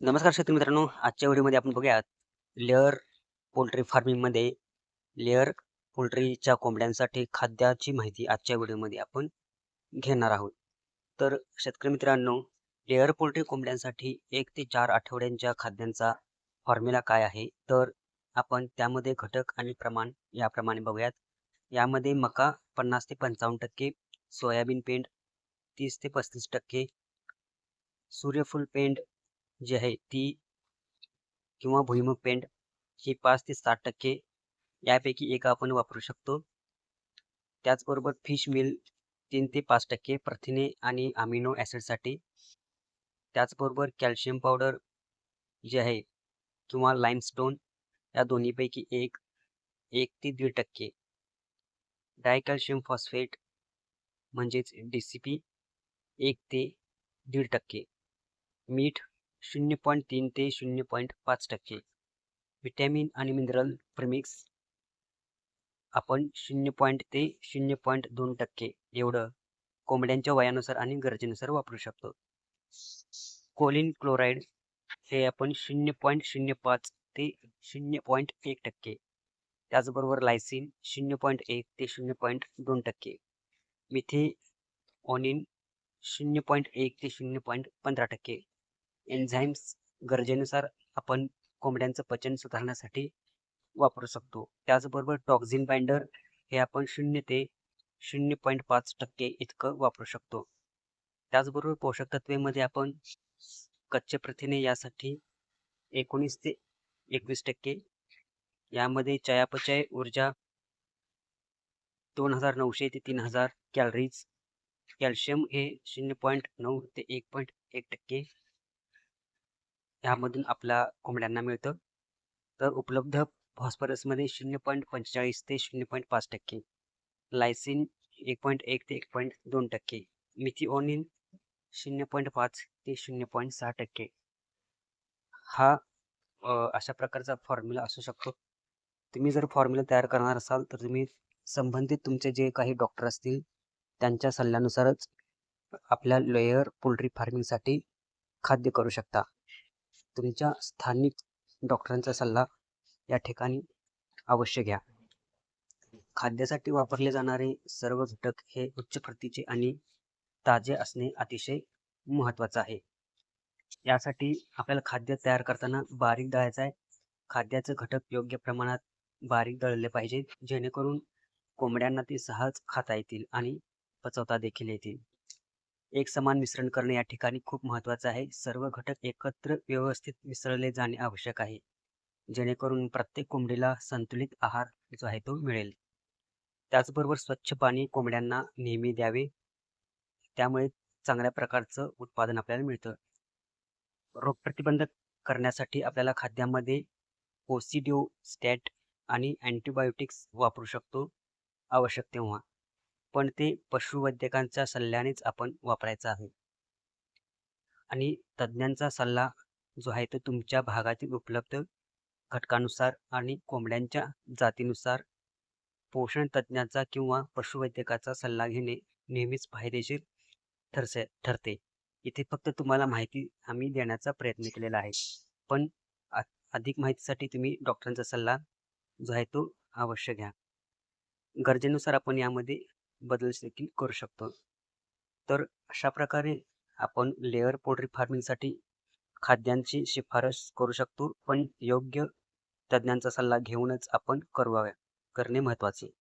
नमस्कार शेतकरी मित्रांनो आजच्या व्हिडिओमध्ये आपण बघूयात लेअर पोल्ट्री फार्मिंगमध्ये लेअर पोल्ट्रीच्या कोंबड्यांसाठी खाद्याची माहिती आजच्या व्हिडिओमध्ये आपण घेणार आहोत. तर शेतकरी मित्रांनो लेअर पोल्ट्री कोंबड्यांसाठी एक ते चार आठवड्यांच्या खाद्यांचा फॉर्म्युला काय आहे? तर आपण त्यामध्ये घटक आणि प्रमाण याप्रमाणे बघूयात. यामध्ये मका पन्नास ते पंचावन्न टक्के सोयाबीन पेंड तीस ते पस्तीस टक्के सूर्यफूल पेंड जी आहे ती किंवा भुईमुग पेंड ही पाच ते सात टक्के यापैकी एक आपण वापरू शकतो. त्याचबरोबर फिश मिल तीन ते पाच टक्के प्रथिने आणि अमिनो ॲसिडसाठी. त्याचबरोबर कॅल्शियम पावडर जे आहे किंवा लाईमस्टोन या दोन्हीपैकी एक एक ते दीड टक्के. डायकॅल्शियम फॉस्फेट म्हणजेच डी सी पी एक ते दीड टक्के. मीठ शून्य पॉईंट तीन ते शून्य पॉईंट पाच टक्के विटॅमिन आणि मिनरल प्रिमिक्स आपण शून्य पॉईंट ते शून्य पॉईंट दोन टक्के एवढं कोंबड्यांच्या वयानुसार आणि गरजेनुसार वापरू शकतो कोलिन क्लोराईड हे आपण शून्य पॉईंट शून्य पाच ते शून्य पॉईंट एक टक्के त्याचबरोबर लायसिन शून्य पॉईंट एक ते शून्य पॉईंट दोन टक्के मिथे ऑनिन शून्य पॉईंट एक ते शून्य पॉईंट पंधरा टक्के एन्झाईम्स गरजेनुसार आपण कोंबड्यांचं पचन सुधारण्यासाठी वापरू शकतो. त्याचबरोबर टॉक्झिन बाइंडर हे आपण शून्य ते शून्य पॉईंट पाच टक्के इतकं वापरू शकतो. त्याचबरोबर पोषक तत्वेमध्ये आपण कच्चे प्रथिने यासाठी एकोणीस ते एकवीस टक्के यामध्ये चयापचय ऊर्जा दोन हजार नऊशे ते तीन हजार कॅलरीज कॅल्शियम हे शून्य पॉईंट नऊ ते एक पॉईंट एक टक्के ह्यामधून आपल्या कोंबड्यांना मिळतं. तर उपलब्ध फॉस्फरसमध्ये शून्य पॉईंट पंचेचाळीस ते शून्य पॉईंट पाच टक्के लायसिन एक पॉईंट एक ते एक पॉईंट दोन टक्के मिथिओनिन शून्य पॉईंट पाच ते शून्य पॉईंट सहा टक्के. हा अशा प्रकारचा फॉर्म्युला असू शकतो. तुम्ही जर फॉर्म्युला तयार करणार असाल तर तुम्ही संबंधित तुमचे जे काही डॉक्टर असतील त्यांच्या सल्ल्यानुसारच आपल्या लेयर पोल्ट्री फार्मिंगसाठी खाद्य करू शकता. तुमच्या स्थानिक डॉक्टरांचा सल्ला या ठिकाणी अवश्य घ्या. खाद्यासाठी वापरले जाणारे सर्व घटक हे उच्च प्रतीचे आणि ताजे असणे अतिशय महत्त्वाचं आहे. यासाठी आपल्याला खाद्य तयार करताना बारीक दळायचं आहे. खाद्याचे घटक योग्य प्रमाणात बारीक दळले पाहिजे जेणेकरून कोंबड्यांना ते सहज खाता येतील आणि पचवता देखील येतील. एक समान मिश्रण करणे या ठिकाणी खूप महत्त्वाचं आहे. सर्व घटक एकत्र व्यवस्थित मिसळले जाणे आवश्यक आहे. जेणेकरून प्रत्येक कोंबडीला संतुलित आहार जो आहे तो मिळेल. त्याचबरोबर स्वच्छ पाणी कोंबड्यांना नेहमी द्यावे. त्यामुळे चांगल्या प्रकारचं उत्पादन आपल्याला मिळतं. रोगप्रतिबंध करण्यासाठी आपल्याला खाद्यामध्ये ओसिडिओ स्टॅट आणि अँटीबायोटिक्स वापरू शकतो. आवश्यक तेव्हा. पण ते पशुवैद्यकांच्या सल्ल्यानेच आपण वापरायचं आहे. आणि तज्ज्ञांचा सल्ला जो आहे तो तुमच्या भागातील उपलब्ध घटकानुसार आणि कोंबड्यांच्या जातीनुसार पोषण तज्ज्ञाचा किंवा पशुवैद्यकाचा सल्ला घेणे नेहमीच फायदेशीर ठरसे ठरते. इथे फक्त तुम्हाला माहिती आम्ही देण्याचा प्रयत्न केलेला आहे. पण अधिक माहितीसाठी तुम्ही डॉक्टरांचा सल्ला जो आहे तो अवश्य घ्या. गरजेनुसार आपण यामध्ये बदल देखील करू शकतो. तर अशा प्रकारे आपण लेअर पोल्ट्री फार्मिंगसाठी खाद्यांची शिफारस करू शकतो पण योग्य तज्ज्ञांचा सल्ला घेऊनच आपण करवाव्या करणे महत्त्वाचे